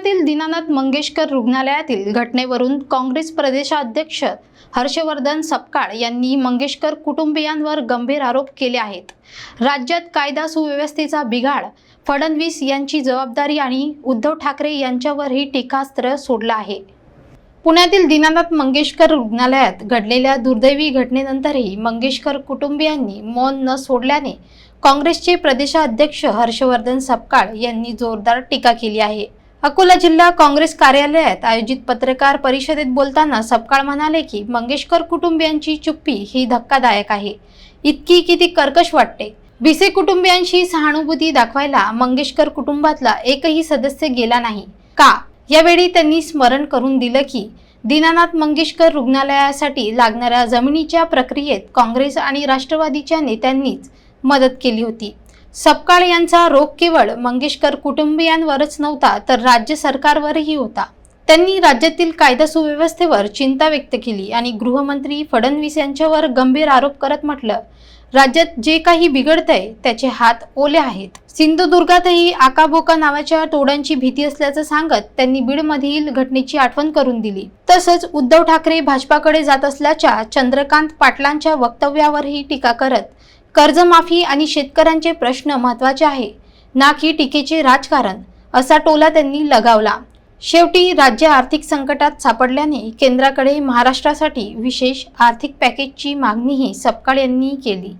पुण्यातील दीनानाथ मंगेशकर रुग्णालयातील घटनेवरून काँग्रेस प्रदेशाध्यक्ष हर्षवर्धन सपकाळ यांनी मंगेशकर कुटुंबियांवर गंभीर आरोप केले आहेत. राज्यात कायदा सुव्यवस्थेचा बिघाड फडणवीस यांची जबाबदारी आणि उद्धव ठाकरे यांच्यावरही टीकास्त्र सोडलं आहे. पुण्यातील दीनानाथ मंगेशकर रुग्णालयात घडलेल्या दुर्दैवी घटनेनंतरही मंगेशकर कुटुंबियांनी मौन न सोडल्याने काँग्रेसचे प्रदेशाध्यक्ष हर्षवर्धन सपकाळ यांनी जोरदार टीका केली आहे. अकोला जिल्हा काँग्रेस कार्यालयात आयोजित पत्रकार परिषदेत बोलताना सपकाळ म्हणाले की मंगेशकर कुटुंबियांची चुप्पी ही धक्कादायक आहे. इतकी किती कर्कश वाटते. भिसे कुटुंबियांशी सहानुभूती दाखवायला मंगेशकर कुटुंबातला एकही सदस्य गेला नाही. का? यावेळी त्यांनी स्मरण करून दिलं की दीनानाथ मंगेशकर रुग्णालयासाठी लागणाऱ्या जमिनीच्या प्रक्रियेत काँग्रेस आणि राष्ट्रवादीच्या नेत्यांनीच मदत केली होती. सपकाळ यांचा रोग केवळ मंगेशकर कुटुंबियांवरच नव्हता तर राज्य सरकारवरही होता. त्यांनी राज्यातील कायदा सुव्यवस्थेवर चिंता व्यक्त केली आणि गृहमंत्री फडणवीस यांच्यावर गंभीर आरोप करत म्हटलं राज्यात जे काही बिघडतंय त्याचे हात ओले आहेत. सिंधुदुर्गातही आकाबोका नावाच्या टोळ्यांची भीती असल्याचं सांगत त्यांनी बीडमधील घटनेची आठवण करून दिली. तसंच उद्धव ठाकरे भाजपाकडे जात असल्याच्या चंद्रकांत पाटलांच्या वक्तव्यावरही टीका करत कर्जमाफी आणि शेतकऱ्यांचे प्रश्न महत्त्वाचे आहे. ना की टीकेचे राजकारण असा टोला त्यांनी लगावला. शेवटी राज्य आर्थिक संकटात सापडल्याने केंद्राकडे महाराष्ट्रासाठी विशेष आर्थिक पॅकेजची मागणीही सपकाळ यांनी केली.